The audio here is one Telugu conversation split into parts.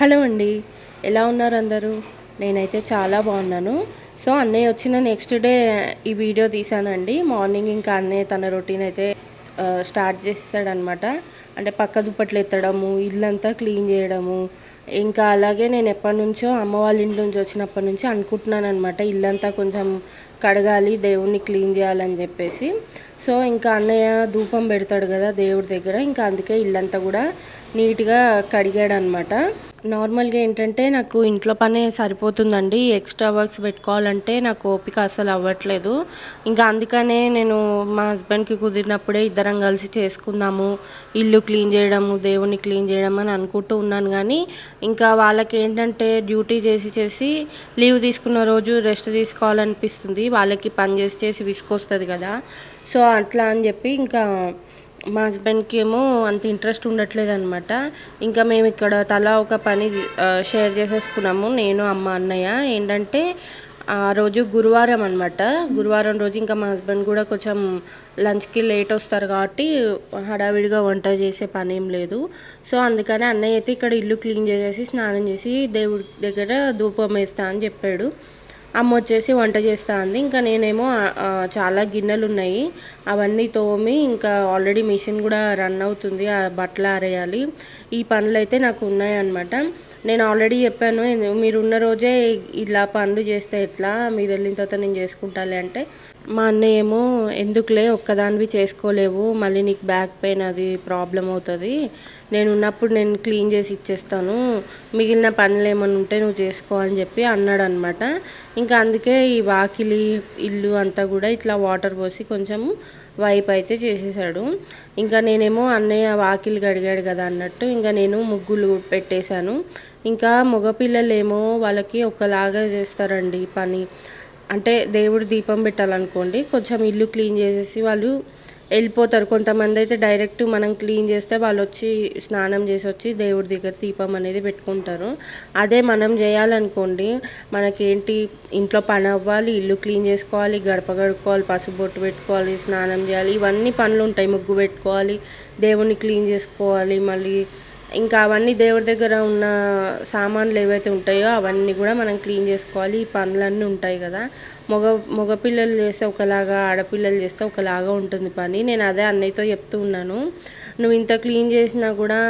హలో అండి. ఎలా ఉన్నారు అందరూ? నేనైతే చాలా బాగున్నాను. సో అన్నయ్య వచ్చిన నెక్స్ట్ డే ఈ వీడియో తీసానండి మార్నింగ్ ఇంకా అన్నయ్య తన రొటీన్ అయితే స్టార్ట్ చేసేసాడనమాట. అంటే పక్క దుప్పట్లు ఎత్తడము ఇల్లంతా క్లీన్ చేయడము. ఇంకా అలాగే నేను ఎప్పటి నుంచో అమ్మ వాళ్ళ ఇంటి నుంచి వచ్చినప్పటి నుంచి అనుకుంటున్నాను అనమాట ఇల్లంతా కొంచెం కడగాలి దేవుణ్ణి క్లీన్ చేయాలని చెప్పేసి. సో ఇంకా అన్నయ్య ధూపం పెడతాడు కదా దేవుడి దగ్గర. ఇంకా అందుకే ఇల్లంతా కూడా నీట్గా కడిగాడు అనమాట నార్మల్గా ఏంటంటే నాకు ఇంట్లో పనే సరిపోతుందండి. ఎక్స్ట్రా వర్క్స్ పెట్టుకోవాలంటే నాకు ఓపిక అసలు అవ్వట్లేదు. ఇంకా అందుకనే నేను మా హస్బెండ్కి కుదిరినప్పుడే ఇద్దరం కలిసి చేసుకుందాము ఇల్లు క్లీన్ చేయడము దేవుని క్లీన్ చేయడం అని అనుకుంటూ ఉన్నాను. కానీ ఇంకా వాళ్ళకి ఏంటంటే డ్యూటీ చేసి చేసి లీవ్ తీసుకున్న రోజు రెస్ట్ తీసుకోవాలనిపిస్తుంది. వాళ్ళకి పని చేసి చేసి విసుకొస్తుంది కదా. సో అట్లా అని చెప్పి ఇంకా మా హస్బెండ్కి ఏమో అంత ఇంట్రెస్ట్ ఉండట్లేదు అనమాట ఇంకా మేము ఇక్కడ తలా ఒక పని షేర్ చేసేసుకున్నాము నేను అమ్మ అన్నయ్య. ఏంటంటే ఆ రోజు గురువారం అనమాట గురువారం రోజు ఇంకా మా హస్బెండ్ కూడా కొంచెం లంచ్కి లేట్ వస్తారు కాబట్టి హడావిడిగా వంట చేసే పని ఏం లేదు. సో అందుకని అన్నయ్య అయితే ఇక్కడ ఇల్లు క్లీన్ చేసేసి స్నానం చేసి దేవుడి దగ్గర ధూపం వేస్తా అని చెప్పాడు. అమ్మ వచ్చేసి వంట చేస్తా ఉంది ఇంకా నేనేమో చాలా గిన్నెలు ఉన్నాయి అవన్నీ తోమి ఇంకా ఆల్రెడీ మిషన్ కూడా రన్ అవుతుంది ఆ బట్టలు ఆరేయాలి. ఈ పనులు అయితే నాకు ఉన్నాయన్నమాట. నేను ఆల్రెడీ చెప్పాను మీరు ఉన్న రోజే ఇలా పనులు చేస్తే ఎట్లా? మీరు వెళ్ళిన తర్వాత నేను చేసుకుంటాలి అంటే మా అన్నయ్య ఏమో ఎందుకులే ఒక్కదానివి చేసుకోలేవు మళ్ళీ నీకు బ్యాక్ పెయిన్ అది ప్రాబ్లం అవుతుంది. నేను ఉన్నప్పుడు నేను క్లీన్ చేసి ఇచ్చేస్తాను. మిగిలిన పనులు ఏమైనా ఉంటే నువ్వు చేసుకో అని చెప్పి అన్నాడు అనమాట ఇంకా అందుకే ఈ వాకిలి ఇల్లు అంతా కూడా ఇట్లా వాటర్ పోసి కొంచెం వైప్ అయితే చేసేసాడు. ఇంకా నేనేమో అన్నయ్య వాకిలి గడిగాడు కదా అన్నట్టు ఇంకా నేను ముగ్గులు పెట్టేశాను. ఇంకా మగపిల్లలేమో వాళ్ళకి ఒకలాగా చేస్తారండి పని. అంటే దేవుడు దీపం పెట్టాలనుకోండి కొంచెం ఇల్లు క్లీన్ చేసేసి వాళ్ళు వెళ్ళిపోతారు. కొంతమంది అయితే డైరెక్ట్ మనం క్లీన్ చేస్తే వాళ్ళు వచ్చి స్నానం చేసి వచ్చి దేవుడి దగ్గర దీపం అనేది పెట్టుకుంటారు. అదే మనం చేయాలనుకోండి మనకేంటి ఇంట్లో పని అవ్వాలి ఇల్లు క్లీన్ చేసుకోవాలి గడప గడుక్కోవాలి పసుపు బొట్టు పెట్టుకోవాలి స్నానం చేయాలి ఇవన్నీ పనులు ఉంటాయి. ముగ్గు పెట్టుకోవాలి దేవుడిని క్లీన్ చేసుకోవాలి మళ్ళీ ఇంకా అవన్నీ దేవుడి దగ్గర ఉన్న సామాన్లు ఏవైతే ఉంటాయో అవన్నీ కూడా మనం క్లీన్ చేసుకోవాలి. ఈ పనులన్నీ ఉంటాయి కదా. మగ మగపిల్లలు చేస్తే ఒకలాగా ఆడపిల్లలు చేస్తే ఒకలాగా ఉంటుంది పని. నేను అదే అన్నయ్యతో చెప్తూ ఉన్నాను. నువ్వు ఇంత క్లీన్ చేసినా కూడా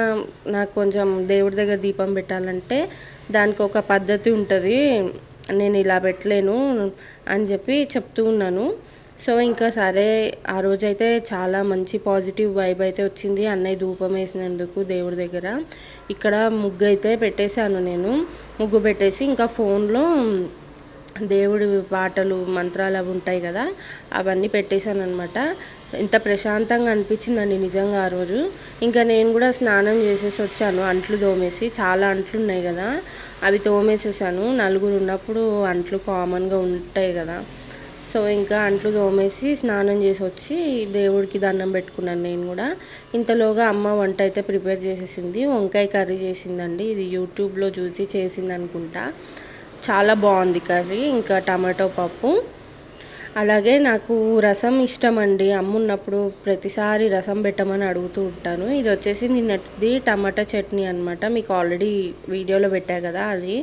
నాకు కొంచెం దేవుడి దగ్గర దీపం పెట్టాలంటే దానికి ఒక పద్ధతి ఉంటుంది. నేను ఇలా పెట్టలేను అని చెప్పి చెప్తూ ఉన్నాను. సో ఇంకా సరే ఆ రోజైతే చాలా మంచి పాజిటివ్ వైబ్ అయితే వచ్చింది అన్నయ్య ధూపం వేసినందుకు దేవుడి దగ్గర. ఇక్కడ ముగ్గు అయితే పెట్టేశాను నేను. ముగ్గు పెట్టేసి ఇంకా ఫోన్లో దేవుడి పాటలు మంత్రాలు అవి ఉంటాయి కదా అవన్నీ పెట్టేశాను అనమాట ఎంత ప్రశాంతంగా అనిపించిందండి నిజంగా ఆ రోజు. ఇంకా నేను కూడా స్నానం చేసేసి వచ్చాను అంట్లు తోమేసి. చాలా అంట్లు ఉన్నాయి కదా అవి తోమేసేసాను. నలుగురు ఉన్నప్పుడు అంట్లు కామన్గా ఉంటాయి కదా. సో ఇంకా అంట్లు తోమేసి స్నానం చేసి వచ్చి దేవుడికి దండం పెట్టుకున్నాను నేను కూడా. ఇంతలోగా అమ్మ వంట అయితే ప్రిపేర్ చేసేసింది. వంకాయ కర్రీ చేసిందండి. ఇది యూట్యూబ్లో చూసి చేసింది అనుకుంటా చాలా బాగుంది కర్రీ. ఇంకా టమాటో పప్పు. అలాగే నాకు రసం ఇష్టం అండి అమ్మున్నప్పుడు ప్రతిసారి రసం పెట్టమని అడుగుతూ ఉంటాను. ఇది వచ్చేసి నిన్నటిది టమాటా చట్నీ అనమాట మీకు ఆల్రెడీ వీడియోలో పెట్టా కదా అది.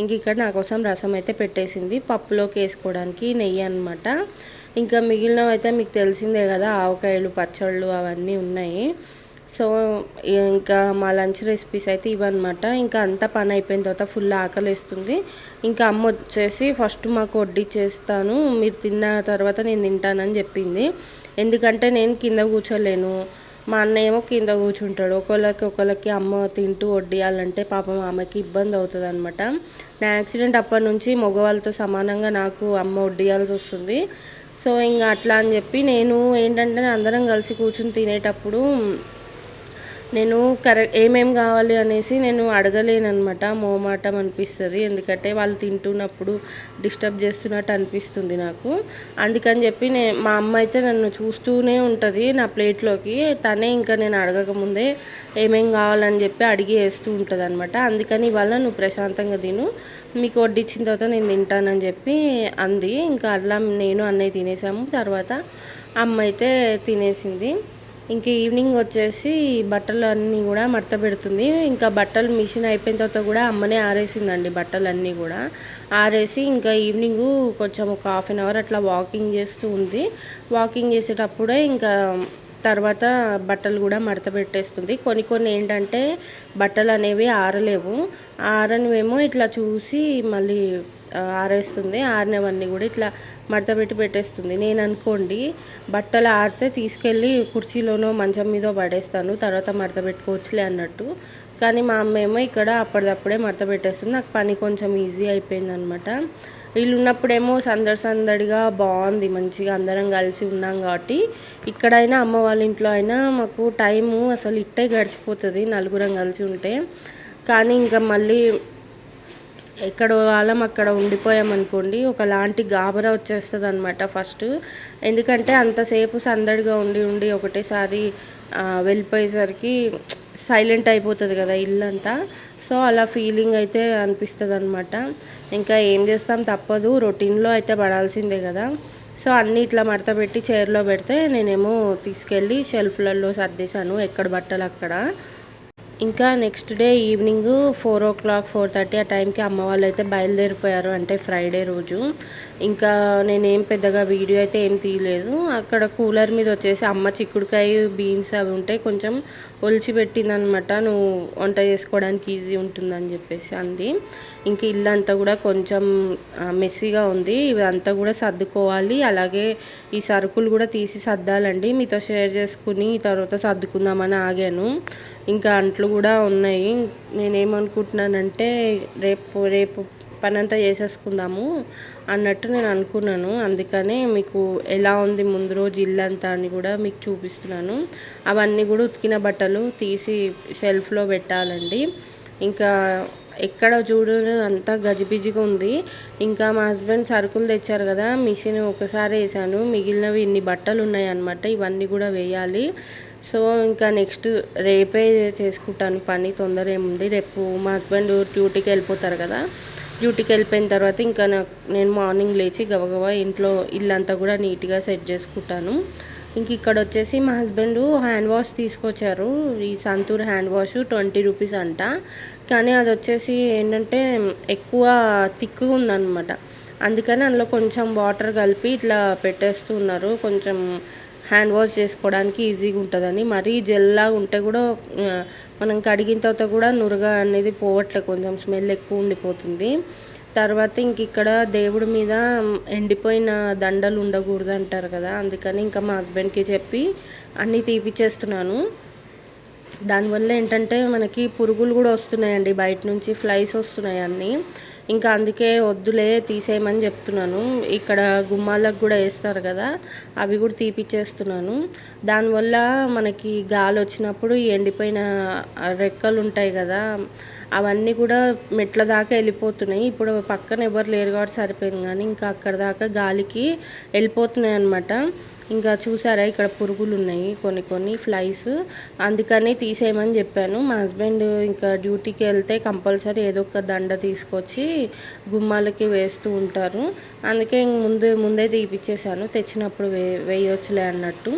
ఇంక ఇక్కడ నా కోసం రసం అయితే పెట్టేసింది. పప్పులోకి వేసుకోవడానికి నెయ్యి అనమాట ఇంకా మిగిలినవి అయితే మీకు తెలిసిందే కదా ఆవకాయలు పచ్చళ్ళు అవన్నీ ఉన్నాయి. సో ఇంకా మా లంచ్ రెసిపీస్ అయితే ఇవన్నమాట. ఇంకా అంతా పని అయిపోయిన తర్వాత ఫుల్ ఆకలి వేస్తుంది ఇంకా అమ్మ వచ్చేసి ఫస్ట్ మాకు వడ్డీ చేస్తాను మీరు తిన్న తర్వాత నేను తింటానని చెప్పింది. ఎందుకంటే నేను కింద కూర్చోలేను. మా అన్న ఏమో కింద కూర్చుంటాడు. ఒకళ్ళకి ఒకళ్ళకి అమ్మ తింటూ వడ్డియాలంటే పాపం ఆమెకి ఇబ్బంది అవుతుంది అనమాట నా యాక్సిడెంట్ అప్పటి నుంచి మగవాళ్ళతో సమానంగా నాకు అమ్మ వడ్డియాల్సి వస్తుంది. సో ఇంకా అట్లా అని చెప్పి నేను ఏంటంటే అందరం కలిసి కూర్చుని తినేటప్పుడు నేను కరెక్ట్ ఏమేం కావాలి అనేసి నేను అడగలేనమాట మోమాటం అనిపిస్తుంది. ఎందుకంటే వాళ్ళు తింటున్నప్పుడు డిస్టర్బ్ చేస్తున్నట్టు అనిపిస్తుంది నాకు. అందుకని చెప్పి నే మా అమ్మ అయితే నన్ను చూస్తూనే ఉంటుంది నా ప్లేట్లోకి. తనే ఇంకా నేను అడగకముందే ఏమేం కావాలని చెప్పి అడిగి వేస్తూ ఉంటుంది అనమాట అందుకని ఇవాళ నువ్వు ప్రశాంతంగా తిను. మీకు వడ్డిచ్చిన తర్వాత నేను తింటానని చెప్పి అంది. ఇంకా అట్లా నేను అన్నయ్య తినేసాము. తర్వాత అమ్మ అయితే తినేసింది. ఇంక ఈవినింగ్ వచ్చేసి బట్టలు అన్నీ కూడా మడత పెడుతుంది. ఇంకా బట్టలు మిషన్ అయిపోయిన తర్వాత కూడా అమ్మనే ఆరేసిందండి బట్టలు అన్నీ కూడా. ఆరేసి ఇంకా ఈవినింగ్ కొంచెం ఒక హాఫ్ అన్ అవర్ అట్లా వాకింగ్ చేస్తూ ఉంది. వాకింగ్ చేసేటప్పుడే ఇంకా తర్వాత బట్టలు కూడా మడత పెట్టేస్తుంది. కొన్ని కొన్ని ఏంటంటే బట్టలు అనేవి ఆరలేవు. ఆరనివేమో ఇట్లా చూసి మళ్ళీ ఆరేస్తుంది ఆరినవన్నీ కూడా ఇట్లా మడత పెట్టి పెట్టేస్తుంది. నేను అనుకోండి బట్టలు ఆరితే తీసుకెళ్ళి కుర్చీలోనో మంచం మీద పడేస్తాను తర్వాత మడత పెట్టుకోవచ్చులే అన్నట్టు. కానీ మా అమ్మ ఏమో ఇక్కడ అప్పటిదప్పుడే మడత పెట్టేస్తుంది నాకు పని కొంచెం ఈజీ అయిపోయింది అనమాట వీళ్ళు ఉన్నప్పుడేమో సందడి సందడిగా బాగుంది మంచిగా అందరం కలిసి ఉన్నాం కాబట్టి. ఇక్కడైనా అమ్మ వాళ్ళ ఇంట్లో అయినా మాకు టైము అసలు ఇట్టే గడిచిపోతుంది నలుగురం కలిసి ఉంటే. కానీ ఇంకా మళ్ళీ ఎక్కడ వాళ్ళం అక్కడ ఉండిపోయామనుకోండి ఒకలాంటి గాబరా వచ్చేస్తుంది అనమాట ఫస్ట్. ఎందుకంటే అంతసేపు సందడిగా ఉండి ఉండి ఒకటేసారి వెళ్ళిపోయేసరికి సైలెంట్ అయిపోతుంది కదా ఇల్లంతా. సో అలా ఫీలింగ్ అయితే అనిపిస్తుంది అనమాట ఇంకా ఏం చేస్తాం తప్పదు రొటీన్లో అయితే పడాల్సిందే కదా. సో అన్నీ ఇట్లా మడత పెట్టి చైర్లో పెడితే నేనేమో తీసుకెళ్ళి షెల్ఫ్లలో సర్దేశాను ఎక్కడ బట్టలు అక్కడ. ఇంకా next day evening four o'clock four thirty ఆ టైంకి అమ్మ వాళ్ళు అయితే బయలుదేరిపోయారు. అంటే ఫ్రైడే రోజు. ఇంకా నేనేం పెద్దగా వీడియో అయితే ఏం తీయలేదు. అక్కడ కూలర్ మీద వచ్చేసి అమ్మ చిక్కుడుకాయ బీన్స్ అవి ఉంటాయి కొంచెం ఒలిచిపెట్టిందనమాట నువ్వు వంట చేసుకోవడానికి ఈజీ ఉంటుందని చెప్పేసి అంది. ఇంక ఇల్లు అంతా కూడా కొంచెం మెస్సీగా ఉంది. ఇదంతా కూడా సర్దుకోవాలి. అలాగే ఈ సరుకులు కూడా తీసి సర్దాలండి. మీతో షేర్ చేసుకుని తర్వాత సర్దుకుందామని ఆగాను. ఇంకా అంట్లు కూడా ఉన్నాయి. నేనేమనుకుంటున్నానంటే రేపు రేపు పనంతా చేసేసుకుందాము అన్నట్టు నేను అనుకున్నాను. అందుకనే మీకు ఎలా ఉంది ముందు రోజు ఇల్లంతా అని కూడా మీకు చూపిస్తున్నాను. అవన్నీ కూడా ఉతికిన బట్టలు తీసి షెల్ఫ్లో పెట్టాలండి. ఇంకా ఎక్కడ చూడు అంతా గజిబిజిగా ఉంది. ఇంకా మా హస్బెండ్ సరుకులు తెచ్చారు కదా మిషన్ ఒకసారి వేసాను. మిగిలినవి ఇన్ని బట్టలు ఉన్నాయి అన్నమాట ఇవన్నీ కూడా వేయాలి. సో ఇంకా నెక్స్ట్ రేపే చేసుకుంటాను పని తొందర ఏముంది. రేపు మా హస్బెండ్ డ్యూటీకి వెళ్ళిపోతారు కదా. డ్యూటీకి వెళ్ళిపోయిన తర్వాత ఇంకా నాకు నేను మార్నింగ్ లేచి గబగబా ఇంట్లో ఇల్లంతా కూడా నీట్గా సెట్ చేసుకుంటాను. ఇంక ఇక్కడ వచ్చేసి మా హస్బెండ్ హ్యాండ్ వాష్ తీసుకొచ్చారు. ఈ Santoor hand wash twenty rupees అంట. కానీ అది వచ్చేసి ఏంటంటే ఎక్కువ తిక్కుగా ఉందన్నమాట. అందుకని అందులో కొంచెం వాటర్ కలిపి ఇట్లా పెట్టేస్తున్నారు. కొంచెం హ్యాండ్ వాష్ చేసుకోవడానికి ఈజీగా ఉంటుందని. మరీ జెల్లాగా ఉంటే కూడా మనం కడిగిన తర్వాత కూడా నురగ అనేది పోవట్లే కొంచెం స్మెల్ ఎక్కువ ఉండిపోతుంది. తర్వాత ఇంక ఇక్కడ దేవుడి మీద ఎండిపోయిన దండలు ఉండకూడదు అంటారు కదా. అందుకని ఇంకా మా హస్బెండ్కి చెప్పి అన్నీ తీపిచ్చేస్తున్నాను. దానివల్ల ఏంటంటే మనకి పురుగులు కూడా వస్తున్నాయండి బయట నుంచి ఫ్లైస్ వస్తున్నాయి అన్నీ. ఇంకా అందుకే వద్దులే తీసేయమని చెప్తున్నాను. ఇక్కడ గుమ్మాలకు కూడా వేస్తారు కదా అవి కూడా తీపిచ్చేస్తున్నాను. దానివల్ల మనకి గాలి వచ్చినప్పుడు ఎండిపోయిన రెక్కలు ఉంటాయి కదా అవన్నీ కూడా మెట్ల దాకా వెళ్ళిపోతున్నాయి. ఇప్పుడు పక్కన ఎవరు లేరు కాబట్టి సరిపోయింది కానీ ఇంకా అక్కడ దాకా గాలికి వెళ్ళిపోతున్నాయి అన్నమాట. ఇంకా చూసారా ఇక్కడ పురుగులు ఉన్నాయి కొన్ని కొన్ని ఫ్లైస్. అందుకని తీసేయమని చెప్పాను. మా హస్బెండ్ ఇంకా డ్యూటీకి వెళ్తే కంపల్సరీ ఏదో ఒక దండ తీసుకొచ్చి గుమ్మాలకి వేస్తూ ఉంటారు. అందుకే ఇంక ముందు ముందే తీపిచ్చేసాను. తెచ్చినప్పుడు వే వేయొచ్చులే అన్నట్టు.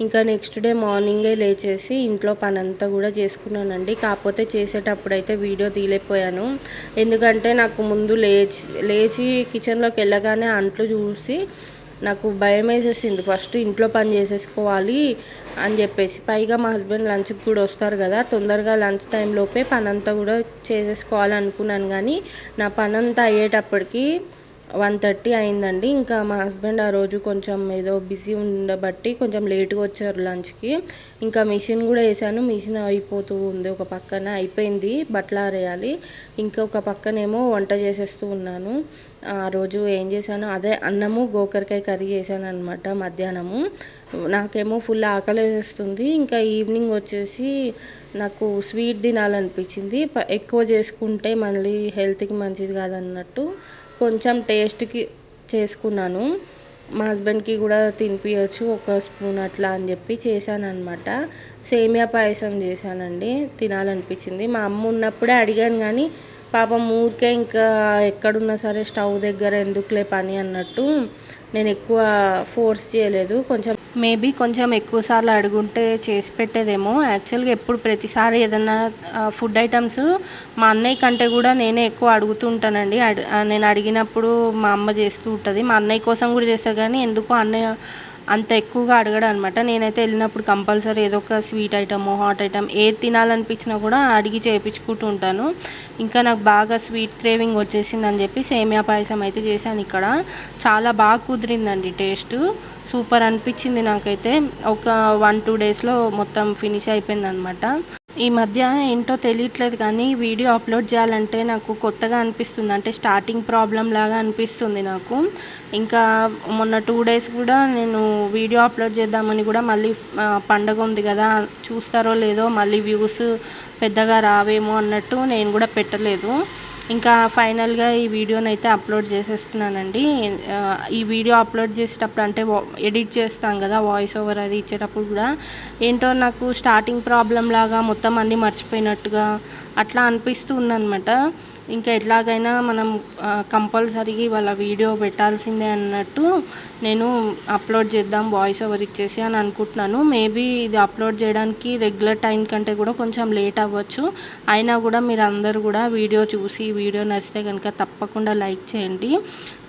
ఇంకా నెక్స్ట్ డే మార్నింగే లేచేసి ఇంట్లో పని అంతా కూడా చేసుకున్నానండి. కాకపోతే చేసేటప్పుడు అయితే వీడియో తీయలేకపోయాను. ఎందుకంటే నాకు ముందు లేచి లేచి కిచెన్లోకి వెళ్ళగానే అంట్లు చూసి నాకు భయం వేసేసింది. ఫస్ట్ ఇంట్లో పని చేసేసుకోవాలి అని చెప్పేసి. పైగా మా హస్బెండ్ లంచ్కి కూడా వస్తారు కదా. తొందరగా లంచ్ టైంలోపే పని అంతా కూడా చేసేసుకోవాలనుకున్నాను కానీ నా పని అంతా అయ్యేటప్పటికి వన్ థర్టీ అయిందండి. ఇంకా మా హస్బెండ్ ఆ రోజు కొంచెం ఏదో బిజీ ఉండబట్టి కొంచెం లేట్గా వచ్చారు లంచ్కి. ఇంకా మిషన్ కూడా వేసాను. మిషన్ అయిపోతూ ఉంది. ఒక పక్కన అయిపోయింది. బట్టలు ఆరేయాలి. ఇంకొక పక్కనేమో వంట చేసేస్తూ ఉన్నాను. ఆ రోజు ఏం చేశాను? అదే అన్నము గోకరకాయ కర్రీ చేశాను అనమాట మధ్యాహ్నము. నాకేమో ఫుల్ ఆకలి ఇంకా ఈవినింగ్ వచ్చేసి నాకు స్వీట్ తినాలనిపించింది. ఎక్కువ చేసుకుంటే మళ్ళీ హెల్త్కి మంచిది కాదన్నట్టు కొంచెం టేస్ట్కి చేసుకున్నాను. మా హస్బెండ్కి కూడా తినిపించచ్చు ఒక స్పూన్ అట్లా అని చెప్పి చేశానమాట అనమాట సేమియా పాయసం చేశానండి తినాలనిపించింది. మా అమ్మ ఉన్నప్పుడే అడిగాను కానీ పాపం ఊరికే ఇంకా ఎక్కడున్నా సరే స్టవ్ దగ్గర ఎందుకులే పని అన్నట్టు నేను ఎక్కువ ఫోర్స్ చేయలేదు. కొంచెం మేబీ కొంచెం ఎక్కువ సార్లు అడుగుంటే చేసి పెట్టేదేమో. యాక్చువల్గా ఎప్పుడు ప్రతిసారి ఏదైనా ఫుడ్ ఐటమ్స్ మా అన్నయ్య కంటే కూడా నేనే ఎక్కువ అడుగుతూ ఉంటానండి అడి- నేను అడిగినప్పుడు మా అమ్మ చేస్తూ ఉంటుంది. మా అన్నయ్య కోసం కూడా చేస్తా కానీ ఎందుకో అన్నయ్య అంత ఎక్కువగా అడగడం అనమాట నేనైతే వెళ్ళినప్పుడు కంపల్సరీ ఏదో ఒక స్వీట్ ఐటమ్ హాట్ ఐటమ్ ఏది తినాలనిపించినా కూడా అడిగి చేయించుకుంటూ ఉంటాను. ఇంకా నాకు బాగా స్వీట్ క్రేవింగ్ వచ్చేసింది అని చెప్పి సేమియా పాయసం అయితే చేశాను ఇక్కడ. చాలా బాగా కుదిరిందండి టేస్ట్. సూపర్ అనిపించింది నాకైతే. ఒక వన్ టూ డేస్లో మొత్తం ఫినిష్ అయిపోయింది అనమాట ఈ మధ్య ఏంటో తెలియట్లేదు కానీ వీడియో అప్లోడ్ చేయాలంటే నాకు కొత్తగా అనిపిస్తుంది. అంటే స్టార్టింగ్ ప్రాబ్లం లాగా అనిపిస్తుంది నాకు. ఇంకా మొన్న టూ డేస్ కూడా నేను వీడియో అప్లోడ్ చేద్దామని కూడా మళ్ళీ పండగ ఉంది కదా చూస్తారో లేదో మళ్ళీ వ్యూస్ పెద్దగా రావేమో అన్నట్టు నేను కూడా పెట్టలేదు. ఇంకా ఫైనల్గా ఈ వీడియోని అయితే అప్లోడ్ చేసేస్తున్నానండి. ఈ వీడియో అప్లోడ్ చేసేటప్పుడు అంటే ఎడిట్ చేస్తాం కదా వాయిస్ ఓవర్ అది ఇచ్చేటప్పుడు కూడా. ఏంటో నాకు స్టార్టింగ్ ప్రాబ్లం లాగా మొత్తం అన్నీ మర్చిపోయినట్టుగా అట్లా అనిపిస్తూ ఉందనమాట ఇంకా ఎట్లాగైనా మనం కంపల్సరీగా వాళ్ళ వీడియో పెట్టాల్సిందే అన్నట్టు నేను అప్లోడ్ చేద్దాం వాయిస్ ఓవర్ ఇచ్చేసి అని అనుకుంటున్నాను. మేబీ ఇది అప్లోడ్ చేయడానికి రెగ్యులర్ టైం కంటే కూడా కొంచెం లేట్ అవ్వచ్చు. అయినా కూడా మీరు అందరు కూడా వీడియో చూసి వీడియో నచ్చితే కనుక తప్పకుండా లైక్ చేయండి.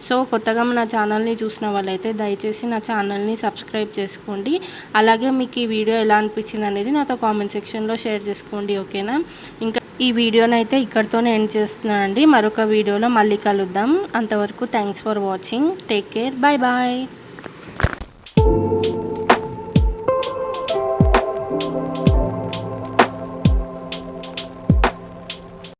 సో కొత్తగా నా ఛానల్ని చూసిన వాళ్ళైతే దయచేసి నా ఛానల్ని సబ్స్క్రైబ్ చేసుకోండి. అలాగే మీకు ఈ వీడియో ఎలా అనిపించింది అనేది నాతో కామెంట్ సెక్షన్లో షేర్ చేసుకోండి ఓకేనా? ఇంకా ఈ వీడియోని అయితే ఇక్కడితోనే ఎండ్ చేస్తున్నానండి. మరొక వీడియోలో మళ్ళీ కలుద్దాం. అంతవరకు thanks for watching take care bye bye